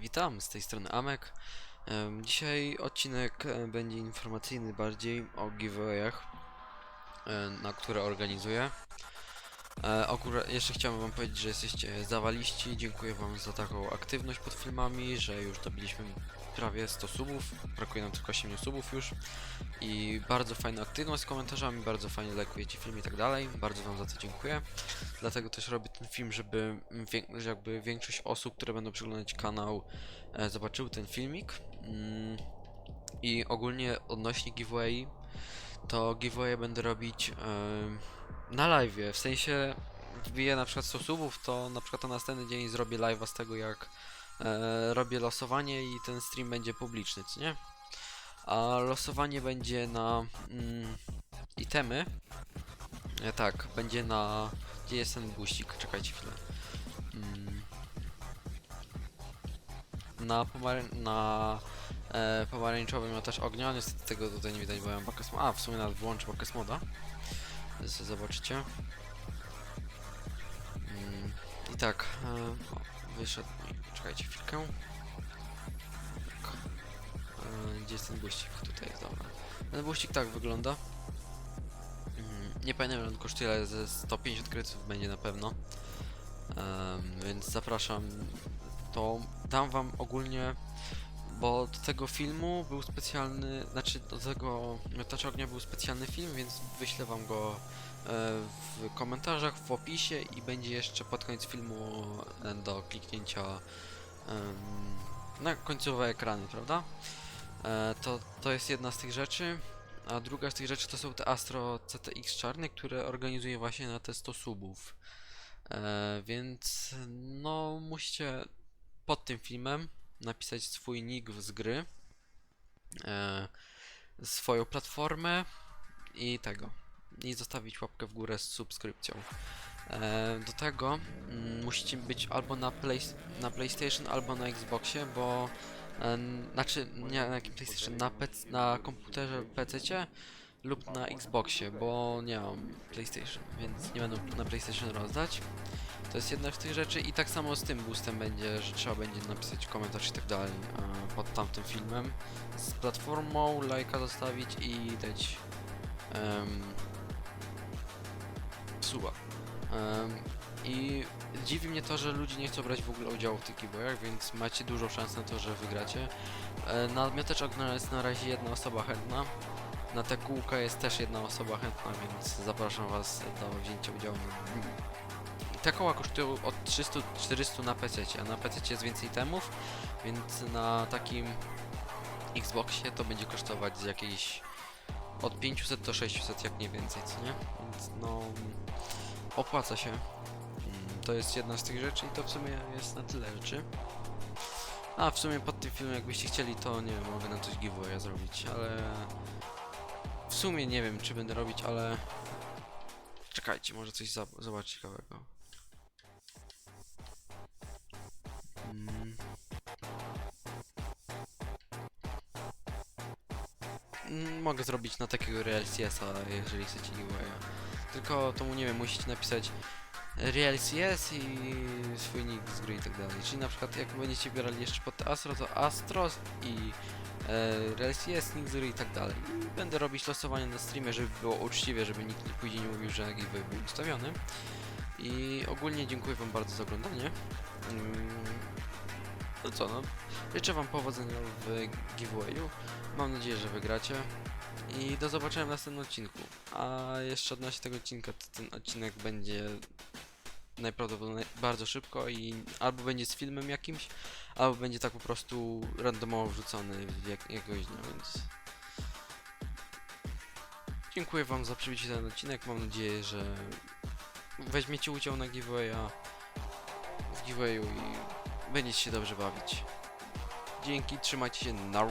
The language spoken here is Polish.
Witam, z tej strony Amek. Dzisiaj odcinek e, będzie informacyjny bardziej o giveawayach, e, na które organizuję. E, Akurat jeszcze chciałem wam powiedzieć, że jesteście zawaliści. Dziękuję wam za taką aktywność pod filmami, że już dobiliśmy prawie 100 subów. Brakuje nam tylko 8 subów już. I bardzo fajna aktywność z komentarzami, bardzo fajnie lajkujecie film i tak dalej. Bardzo wam za to dziękuję. Dlatego też robię ten film, żeby jakby większość osób, które będą przeglądać kanał, e, zobaczyły ten filmik. Mm, I ogólnie odnośnie giveaway, to giveaway będę robić em, na live. W sensie wbiję na przykład 100 subów, to na przykład na następny dzień zrobię live'a z tego, jak e, robię losowanie i ten stream będzie publiczny, co nie? A losowanie będzie na mm, itemy. E, tak, będzie na. Gdzie jest ten guścik? Czekajcie chwilę. Mm. Na, pomar- na e, pomarańczowym miotacz ognia. Niestety tego tutaj nie widać, bo ja mam A, w sumie nawet wyłączę Bakes Moda. Zobaczycie. Mm. I tak, e, o, wyszedł mi. Czekajcie chwilkę. Tak. E, gdzie jest ten buścik? Tutaj jest, dobra. Ten buścik tak wygląda. Mm, Nie pamiętam ile on kosztuje, ale ze 150 kredytów będzie na pewno. Więc zapraszam. To dam wam ogólnie, bo do tego filmu był specjalny, znaczy do tego miotacza ognia był specjalny film, więc wyślę wam go e, w komentarzach, w opisie i będzie jeszcze pod koniec filmu e, do kliknięcia na końcowe ekrany, prawda? E, to, to jest jedna z tych rzeczy. A druga z tych rzeczy to są te Astro CTX czarne, które organizuję właśnie na te 100 subów. Więc no musicie pod tym filmem napisać swój nick z gry, e, swoją platformę i tego. I zostawić łapkę w górę z subskrypcją. E, do tego mm, musicie być albo na, play, na PlayStation, albo na Xboxie, bo e, znaczy nie na jakim PlayStation, na, PC, na komputerze PC lub na Xboxie, bo nie mam PlayStation, więc nie będę na PlayStation rozdać. To jest jedna z tych rzeczy i tak samo z tym boostem będzie, że trzeba będzie napisać komentarz i tak dalej e, pod tamtym filmem z platformą, lajka zostawić i dać um, suba. Em, I dziwi mnie to, że ludzie nie chcą brać w ogóle udziału w tych giveawayach, więc macie dużą szansę na to, że wygracie. E, Na miotacz ognia jest na razie jedna osoba chętna. Na tę kółkę jest też jedna osoba chętna, więc zapraszam was do wzięcia udziału. Te koła kosztują od 300-400 na PC, a na PC jest więcej temów, więc na takim Xboxie to będzie kosztować z jakiejś od 500 do 600, jak nie więcej, co nie? Więc no opłaca się. Mm, To jest jedna z tych rzeczy i to w sumie jest na tyle rzeczy. A w sumie pod tym filmem jakbyście chcieli to nie wiem, mogę na coś giveawaya zrobić, ale w sumie nie wiem czy będę robić, ale czekajcie, może coś za- zobacz ciekawego. Mogę zrobić na takiego Real CS-a, jeżeli chcecie giveawaya. Tylko to mu nie wiem, musicie napisać Real CS i swój nick z gry i tak dalej. Czyli na przykład jak będziecie wybierali jeszcze pod Astro, to Astros i e, Real CS, nick z gry i tak dalej. Będę robić losowanie na streamie, żeby było uczciwie, żeby nikt nie- później nie mówił, że giveaway był ustawiony. I ogólnie dziękuję wam bardzo za oglądanie. Mm, No co no, życzę wam powodzenia w giveawayu. Mam nadzieję, że wygracie. I do zobaczenia w następnym odcinku. A jeszcze odnośnie tego odcinka, to ten odcinek będzie najprawdopodobniej bardzo szybko i albo będzie z filmem jakimś, albo będzie tak po prostu randomowo wrzucony w jak, jakiegoś dnia, więc... Dziękuję wam za przybycie ten odcinek, mam nadzieję, że weźmiecie udział na giveawaya w giveawayu i będziecie się dobrze bawić. Dzięki, trzymajcie się, na